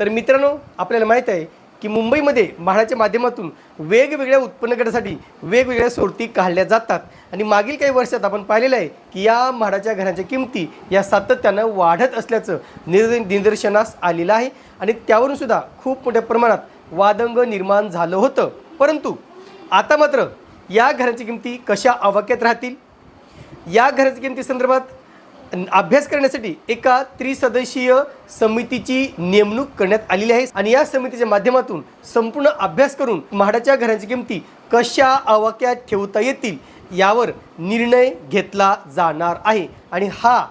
तर मित्रांनो आपल्याला माहीत आहे की मुंबईमध्ये म्हाडाच्या माध्यमातून वेगवेगळ्या उत्पन्न गटासाठी वेगवेगळ्या सोडती काढल्या जातात. आणि मागील काही वर्षात आपण पाहिलेलं आहे की या म्हाडाच्या घरांच्या किमती या सातत्यानं वाढत असल्याचं निर निदर्शनास आलेलं आहे. आणि त्यावरून सुद्धा खूप मोठ्या प्रमाणात वादंग निर्माण झालं होतं. परंतु आता मात्र या घरांच्या किमती कशा आवाक्यात राहतील? या घराच्या किमती संदर्भात अभ्यास करण्यासाठी एका त्रिसदस्यीय समितीची नेमणूक करण्यात आलेली आहे. आणि या समितीच्या माध्यमातून संपूर्ण अभ्यास करून म्हाडाच्या घरांची किमती कशा आवाक्यात ठेवता येतील यावर निर्णय घेतला जाणार आहे. आणि हा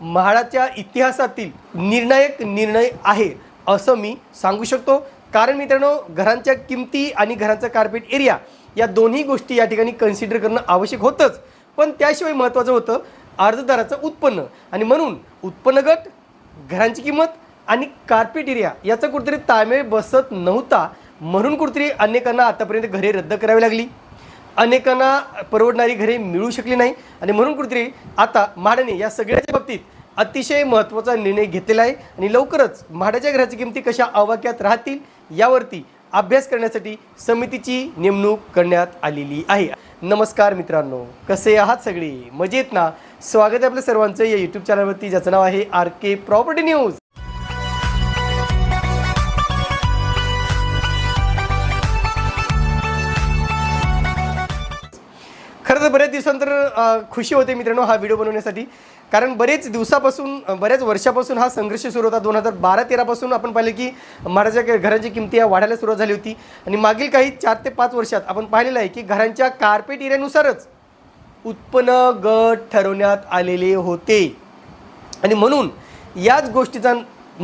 म्हाडाच्या इतिहासातील निर्णायक निर्णय आहे असं मी सांगू शकतो. कारण मित्रांनो घरांच्या किमती आणि घरांचा कार्पेट एरिया या दोन्ही गोष्टी या ठिकाणी कन्सिडर करणं आवश्यक होतंच. पण त्याशिवाय महत्त्वाचं होतं अर्जदाराचं उत्पन्न. आणि म्हणून उत्पन्न गट घरांची किंमत आणि कार्पेट एरिया याचा कुठेतरी ताळमेळ बसत नव्हता. म्हणून कुठेतरी अनेकांना आतापर्यंत घरे रद्द करावी लागली. अनेकांना परवडणारी घरे मिळू शकली नाही. आणि म्हणून कुठेतरी आता म्हाडाने या सगळ्याच्या बाबतीत अतिशय महत्त्वाचा निर्णय घेतलेला आहे. आणि लवकरच म्हाडाच्या घराची किमती कशा आवाक्यात राहतील यावरती अभ्यास करण्यासाठी समितीची नेमणूक करण्यात आलेली आहे. नमस्कार मित्रांनो कसे आहात सगळे? मजेत ना? स्वागत आहे आपल्या सर्वांचं या यूट्यूब चॅनलवरती ज्याचं नाव आहे आर के प्रॉपर्टी न्यूज बऱ्याच दिवसानंतर खुशी होते मित्रांनो हा व्हिडिओ बनवण्यासाठी. कारण बरेच दिवसापासून बऱ्याच वर्षापासून हा संघर्ष सुरू होता. दोन हजार बारा तेरापासून आपण पाहिलं की महाराजा घरांची किमती या वाढायला सुरुवात झाली होती. आणि मागील काही चार ते पाच वर्षात आपण पाहिलेलं आहे की घरांच्या कार्पेट एरियानुसारच उत्पन्न गट ठरवण्यात आलेले होते. आणि म्हणून याच गोष्टीचा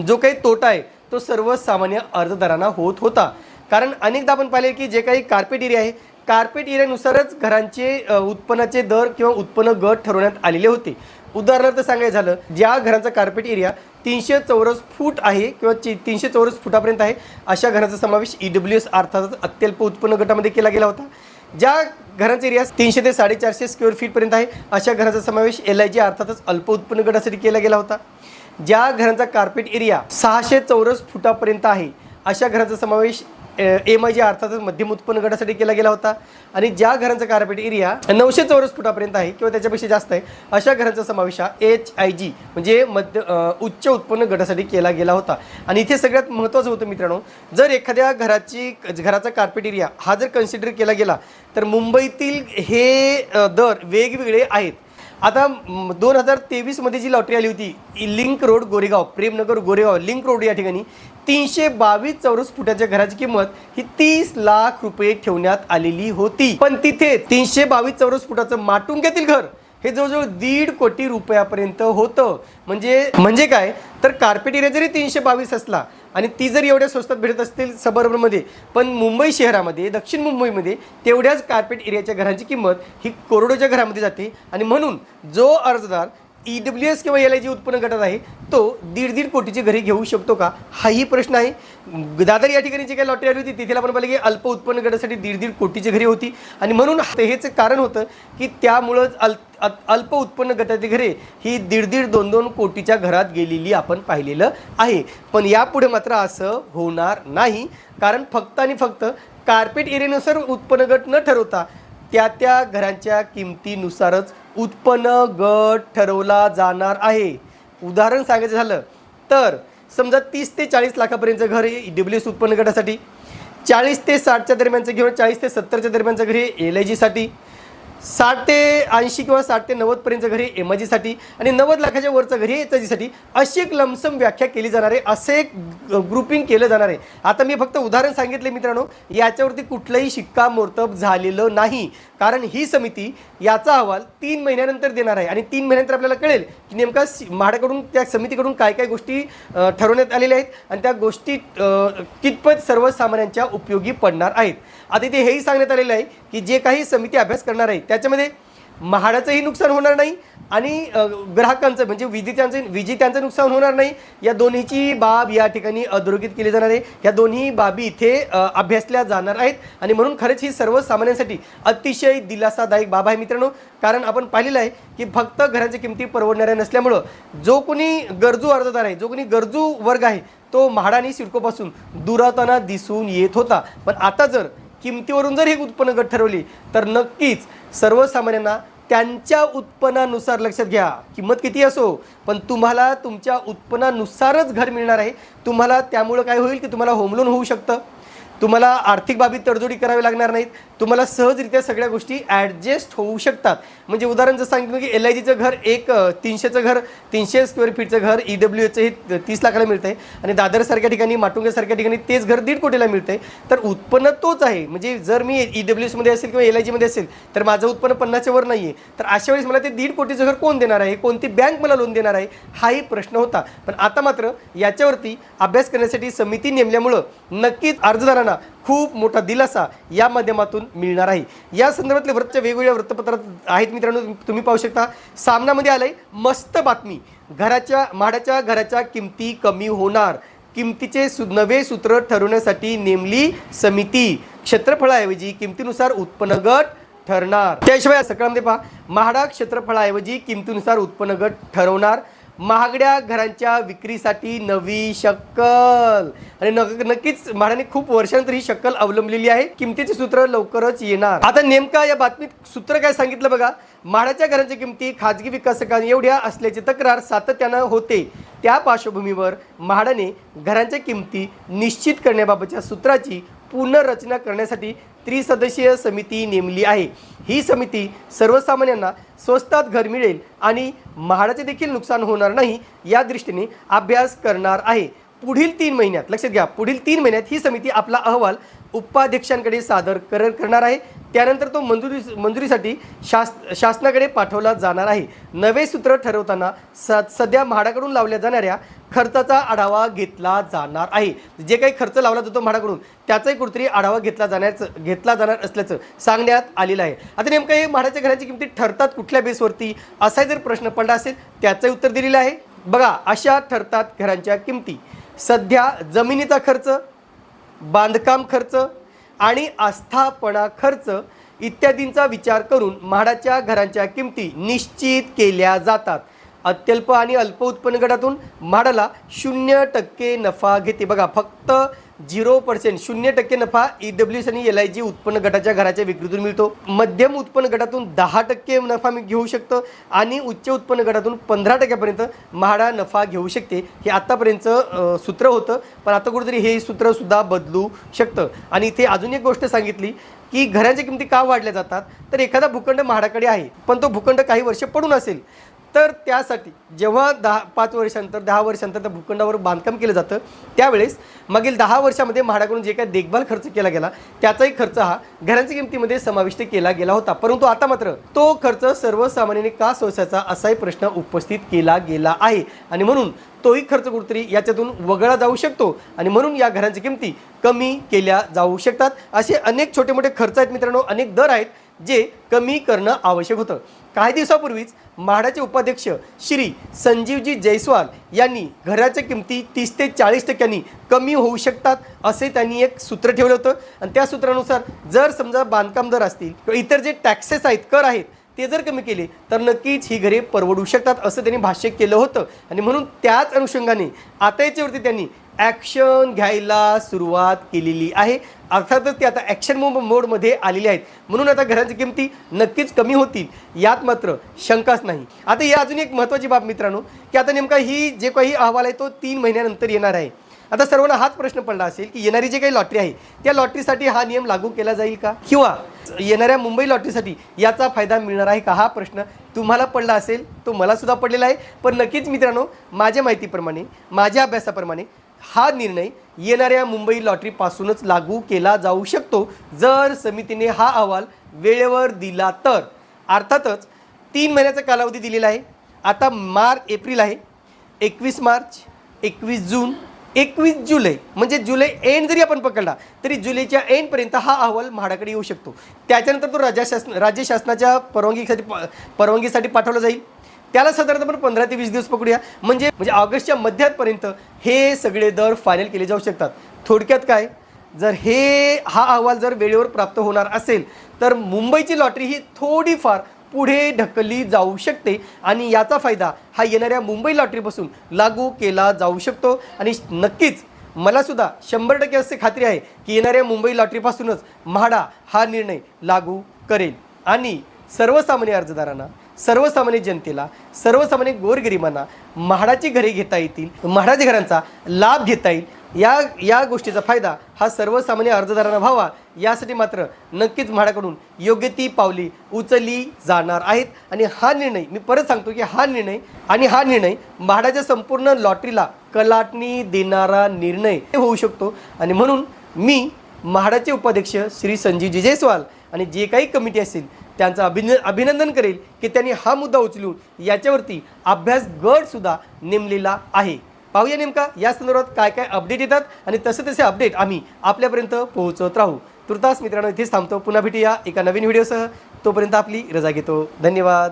जो काही तोटा आहे तो सर्वसामान्य अर्जदारांना होत होता. कारण अनेकदा आपण पाहिले की जे काही कार्पेट एरिया आहे कार्पेट एरियानुसारच घरांचे उत्पन्नाचे दर किंवा उत्पन्न गट ठरवण्यात आलेले होते. उदाहरणार्थ सांगायचं झालं ज्या घरांचा कार्पेट एरिया तीनशे चौरस फूट आहे किंवा ची- तीनशे चौरस फुटापर्यंत आहे अशा घरांचा समावेश ई डब्ल्यू एस अर्थातच अत्यल्प उत्पन्न गटामध्ये केला गेला होता. ज्या घरांचा एरिया तीनशे ते साडेचारशे स्क्वेअर फीटपर्यंत आहे अशा घरांचा समावेश एल आय जी अर्थातच अल्प उत्पन्न गटासाठी केला गेला होता. ज्या घरांचा कार्पेट एरिया सहाशे चौरस फुटापर्यंत आहे अशा घरांचा समावेश एम आय जी अर्थातच मध्यम उत्पन्न गटासाठी केला गेला होता. आणि ज्या घरांचा कार्पेट एरिया नऊशे चौरस फुटापर्यंत आहे किंवा त्याच्यापेक्षा जास्त आहे अशा घरांचा समावेश हा एच आय जी म्हणजे मध्य उच्च उत्पन्न गटासाठी केला गेला होता. आणि इथे सगळ्यात महत्त्वाचं होतं मित्रांनो जर एखाद्या घराची घराचा कार्पेट एरिया हा जर कन्सिडर केला गेला तर मुंबईतील हे दर वेगवेगळे आहेत. आता दोन हजार तेवीसमध्ये जी लॉटरी आली होती link road Goregaon Premnagar Goregaon link road या ठिकाणी तीनशे बावीस चौरस फुटाच्या घराची किंमत ही तीस लाख रुपये ठेवण्यात आलेली होती. पण तिथे तीनशे बावीस चौरस फुटाचं माटुंग्यातील घर हे जवळजवळ दीड कोटी रुपयापर्यंत होतं. म्हणजे म्हणजे काय? तर कार्पेट एरिया जरी तीनशे बावीस असला आणि ती जर एवढ्या स्वस्तात भेटत असतील सबर्बनमध्ये पण मुंबई शहरामध्ये दक्षिण मुंबईमध्ये तेवढ्याच कार्पेट एरियाच्या घरांची किंमत ही करोडोच्या घरामध्ये जाते. आणि म्हणून जो अर्जदार ई डब्ल्यू एस किंवा एल आय जी उत्पन्न गटात आहे तो दीड दीड कोटीची घरी घेऊ शकतो का? हाही प्रश्न आहे. दादर या ठिकाणी जी काही लॉटरी आली होती तिथे आपण पाहिलं की अल्प उत्पन्न गटासाठी दीड दीड कोटीची घरी होती. आणि म्हणून हेच कारण होतं की त्यामुळंच अल अल्प उत्पन्न गटाची घरे ही दीड दीड दोन दोन कोटीच्या घरात गेलेली आपण पाहिलेलं आहे. पण यापुढे मात्र असं होणार नाही. कारण फक्त आणि फक्त कार्पेट एरियानुसार उत्पन्न गट न ठरवता त्या त्या घरांच्या किमतीनुसारच उत्पन्न गट ठरवला जाणार आहे. उदाहरण सांगायचं झालं तर समजा तीस ते चाळीस लाखापर्यंतचं घर हे डब्ल्यू एस उत्पन्न गटासाठी चाळीस ते साठच्या दरम्यानचं घेऊन चाळीस ते सत्तरच्या दरम्यानचं घर हे एल आय जीसाठी साठ ते ऐंशी किंवा साठ ते नव्वदपर्यंतचं घरी एम आय जीसाठी आणि नव्वद लाखाच्या वरचं घरी एच जीसाठी अशी एक लमसम व्याख्या केली जाणार आहे असे एक ग्रुपिंग केलं जाणार आहे. आता मी फक्त उदाहरण सांगितले मित्रांनो याच्यावरती कुठलंही शिक्कामोर्तब झालेलं नाही. कारण ही समिती याचा अहवाल तीन महिन्यानंतर देणार आहे. आणि तीन महिन्यानंतर आपल्याला कळेल की नेमका म्हाडाकडून त्या समितीकडून काय काय गोष्टी ठरवण्यात आलेल्या आहेत आणि त्या गोष्टी कितपत सर्वसामान्यांच्या उपयोगी पडणार आहेत. आता इथे हेही सांगण्यात आलेलं आहे की जे काही समिती अभ्यास करणार आहे त्याच्यामध्ये म्हाडाचंही नुकसान होणार नाही आणि ग्राहकांचं म्हणजे विजेत्यांचं विजेत्यांचं नुकसान होणार नाही. या दोन्हीची बाब या ठिकाणी अधोरेखित केली जाणार आहे. या दोन्ही बाबी इथे अभ्यासल्या जाणार आहेत. आणि म्हणून खरंच ही सर्वसामान्यांसाठी अतिशय दिलासादायक बाब आहे मित्रांनो. कारण आपण पाहिलेलं आहे की फक्त घरांच्या किमती परवडणाऱ्या नसल्यामुळं जो कोणी गरजू अर्जदार आहे जो कोणी गरजू वर्ग आहे तो म्हाडा आणि सिडकोपासून दुरावताना दिसून येत होता. पण आता जर किमतीवरून जर ही उत्पन्न गट ठरवली तर नक्कीच सर्वसामान्यांना त्यांच्या उत्पन्नानुसार लक्षात घ्या. किंमत किती असो पण तुम्हाला तुमच्या उत्पन्नानुसारच घर मिळणार आहे. तुम्हाला त्यामुळं काय होईल की तुम्हाला होम लोन होऊ शकतं. तुम्हाला आर्थिक बाबीत तडजोडी करावी लागणार नाहीत. तुम्हाला सहजरित्या सगळ्या गोष्टी ॲडजस्ट होऊ शकतात. म्हणजे उदाहरण जर सांगितलं की एल आय जीचं घर एक तीनशेचं घर तीनशे स्क्वेअर फीटचं घर ई डब्ल्यू एचं हे तीस लाखाला मिळतं आहे आणि दादरसारख्या ठिकाणी माटुंग्यासारख्या ठिकाणी तेच घर दीड कोटीला मिळतं आहे तर उत्पन्न तोच आहे. म्हणजे जर मी ई डब्ल्यू एसमध्ये असेल किंवा एल आय जीमध्ये असेल तर माझं उत्पन्न पन्नासच्या वर नाही आहे तर अशा वेळेस मला ते दीड कोटीचं घर कोण देणार आहे? कोणती बँक मला लोन देणार आहे? हाही प्रश्न होता. पण आता मात्र याच्यावरती अभ्यास करण्यासाठी समिती नेमल्यामुळं नक्कीच अर्जदारांना खूप मोठा दिलासा या माध्यमातून मिळणार आहे. या संदर्भातले वृत्त वेगवेगळ्या वृत्तपत्रात आहेत मित्रांनो तुम्ही पाहू शकता. सामनामध्ये आलंय मस्त बातमी. घराच्या म्हाडाच्या घराच्या किमती कमी होणार. किमतीचे सु नवे सूत्र ठरवण्यासाठी नेमली समिती. क्षेत्रफळाऐवजी किमतीनुसार उत्पन्न गट ठरणार. त्याशिवाय सकाळमध्ये पहा म्हाडा क्षेत्रफळाऐवजी किमतीनुसार उत्पन्न गट ठरवणार. महागड्या घरांच्या विक्रीसाठी नवी शक्कल. आणि नक्कीच म्हाडाने खूप वर्षानंतर ही शक्कल अवलंबलेली आहे. किमतीचे सूत्र लवकरच येणार. आता नेमका या बातमीत सूत्र काय सांगितलं बघा. म्हाडाच्या घरांच्या किमती खाजगी विकासकांनी एवढ्या असल्याची तक्रार सातत्यानं होते. त्या पार्श्वभूमीवर म्हाडाने घरांच्या किमती निश्चित करण्याबाबतच्या सूत्राची पुनर्रचना करण्यासाठी त्रिसदस्यीय समिती नेमली आहे. ही समिती सर्वसामान्यांना स्वस्तात घर मिळेल आणि म्हाडाचे देखील नुकसान होणार नाही या दृष्टीने अभ्यास करणार आहे. पुढील तीन महिन्यात लक्षात घ्या पुढील तीन महिन्यात ही समिती आपला अहवाल उपाध्यक्षांकडे सादर कर करणार आहे. त्यानंतर तो मंजुरी मंजुरीसाठी शास शासनाकडे पाठवला जाणार आहे. नवे सूत्र ठरवताना स सध्या म्हाडाकडून लावल्या जाणाऱ्या खर्चाचा आढावा घेतला जाणार आहे. जे काही खर्च लावला जातो म्हाडाकडून त्याचाही कुठेतरी आढावा घेतला जाण्याचं घेतला जाणार असल्याचं सांगण्यात आलेलं आहे. आता नेमकं हे म्हाडाच्या घराची किमती ठरतात कुठल्या बेसवरती? असा जर प्रश्न पडला असेल त्याचंही उत्तर दिलेलं आहे. बघा अशा ठरतात घरांच्या किमती. सध्या जमिनीचा खर्च बांधकाम खर्च आणि आस्थापना खर्च इत्यादींचा विचार करून म्हाडाच्या घरांच्या किमती निश्चित केल्या जातात. अत्यल्प आणि अल्प उत्पन्न गटातून म्हाडाला शून्य टक्के नफा घेते. बघा फक्त झिरो पर्सेंट शून्य टक्के नफा ई डब्ल्यू एस आणि एल आय जी उत्पन्न गटाच्या घराच्या विक्रीतून मिळतो. मध्यम उत्पन्न गटातून दहा टक्के नफा मी घेऊ शकतं आणि उच्च उत्पन्न गटातून पंधरा टक्क्यापर्यंत म्हाडा नफा घेऊ शकते. हे आत्तापर्यंतचं सूत्र होतं पण आता कुठेतरी हे सूत्रसुद्धा बदलू शकतं. आणि इथे अजून एक गोष्ट सांगितली की घरांच्या किमती का वाढल्या जातात? तर एखादा भूखंड म्हाडाकडे आहे पण तो भूखंड काही वर्ष पडून असेल. तर त्यासाठी जेव्हा दहा पाच वर्षांतर दहा वर्षांतर त्या भूखंडावर बांधकाम केलं जातं त्यावेळेस मागील दहा वर्षामध्ये म्हाडाकडून जे काही देखभाल खर्च केला गेला त्याचाही खर्च हा घरांच्या किमतीमध्ये समाविष्ट केला गेला होता. परंतु आता मात्र तो खर्च सर्वसामान्यांनी का सोसायचा असाही प्रश्न उपस्थित केला गेला आहे. आणि म्हणून तोही खर्च कुठेतरी याच्यातून वगळला जाऊ शकतो आणि म्हणून या घरांच्या किमती कमी केल्या जाऊ शकतात. असे अनेक छोटे मोठे खर्च आहेत मित्रांनो अनेक दर आहेत. जे कमी करणं आवश्यक होतं. काही दिवसापूर्वीच म्हाडाचे उपाध्यक्ष श्री संजीवजी जयस्वाल यांनी घराच्या किमती तीस ते चाळीस टक्क्यांनी कमी होऊ शकतात असे त्यांनी एक सूत्र ठेवलं होतं. आणि त्या सूत्रानुसार जर समजा बांधकाम दर असतील किंवा इतर जे टॅक्सेस आहेत कर आहेत ते जर कमी केले तर नक्कीच ही घरे परवडू शकतात असं त्यांनी भाष्य केलं होतं. आणि म्हणून त्याच अनुषंगाने आता याच्यावरती त्यांनी ॲक्शन घ्यायला सुरुवात केलेली आहे. अर्थातच ते आता ॲक्शन मो मोडमध्ये आलेले आहेत. म्हणून आता घरांच्या किमती नक्कीच कमी होतील यात मात्र शंकाच नाही. आता ही अजून एक महत्त्वाची बाब मित्रांनो की आता नेमका ही जे काही अहवाल आहे तो तीन महिन्यानंतर येणार आहे. आता सर्वांना हाच प्रश्न पडला असेल की येणारी जी काही लॉटरी आहे त्या लॉटरीसाठी हा नियम लागू केला जाईल का? किंवा येणाऱ्या मुंबई लॉटरीसाठी याचा फायदा मिळणार आहे का? हा प्रश्न तुम्हाला पडला असेल तो मला सुद्धा पडलेला आहे. पण नक्कीच मित्रांनो माझ्या माहितीप्रमाणे माझ्या अभ्यासाप्रमाणे हा निर्णय येणाऱ्या मुंबई लॉटरीपासूनच लागू केला जाऊ शकतो. जर समितीने हा अहवाल वेळेवर दिला तर. अर्थातच तीन महिन्याचा कालावधी दिलेला आहे. आता मार्च एप्रिल आहे. एकवीस मार्च एकवीस जून एकवीस जुलै. म्हणजे जुलै एंड जरी आपण पकडला तरी जुलैच्या एंडपर्यंत हा अहवाल म्हाडाकडे येऊ शकतो. त्याच्यानंतर तो राज्य शासन राज्य शासनाच्या परवानगीसाठी परवानगीसाठी पाठवला जाईल. त्याला साधारणतः आपण पंधरा ते वीस दिवस पकडूया. म्हणजे म्हणजे ऑगस्टच्या मध्यापर्यंत हे सगळे दर फायनल केले जाऊ शकतात. थोडक्यात काय? जर हे हा अहवाल जर वेळेवर प्राप्त होणार असेल तर मुंबईची लॉटरी ही थोडीफार पुढे ढकलली जाऊ शकते आणि याचा फायदा हा येणाऱ्या मुंबई लॉटरीपासून लागू केला जाऊ शकतो. आणि नक्कीच मला सुद्धा शंभर टक्के असे खात्री आहे की येणाऱ्या मुंबई लॉटरीपासूनच म्हाडा हा निर्णय लागू करेल. आणि सर्वसामान्य अर्जदारांना सर्वसामान्य जनतेला सर्वसामान्य गोरगरिबांना म्हाडाची घरे घेता येतील म्हाडाच्या घरांचा लाभ घेता येईल. या या गोष्टीचा फायदा हा सर्वसामान्य अर्जदारांना व्हावा. यासाठी मात्र नक्कीच म्हाडाकडून योग्य ती पावली उचलली जाणार आहेत. आणि हा निर्णय मी परत सांगतो की हा निर्णय आणि हा निर्णय म्हाडाच्या संपूर्ण लॉटरीला कलाटणी देणारा निर्णय होऊ शकतो. आणि म्हणून मी म्हाडाचे उपाध्यक्ष श्री संजीवजी जयस्वाल आणि जे काही कमिटी असेल त्यांचं अभिन अभिनंदन करेल की त्यांनी हा मुद्दा उचलून याच्यावरती अभ्यास गटसुद्धा नेमलेला आहे. पाहूया नेमका या संदर्भात काय काय अपडेट येतात आणि तसे तसे अपडेट आम्ही आपल्यापर्यंत पोहोचत राहू. तुर्तास मित्रांनो इथेच थांबतो. पुन्हा भेटूया एका नवीन व्हिडिओसह तोपर्यंत आपली रजा घेतो. धन्यवाद.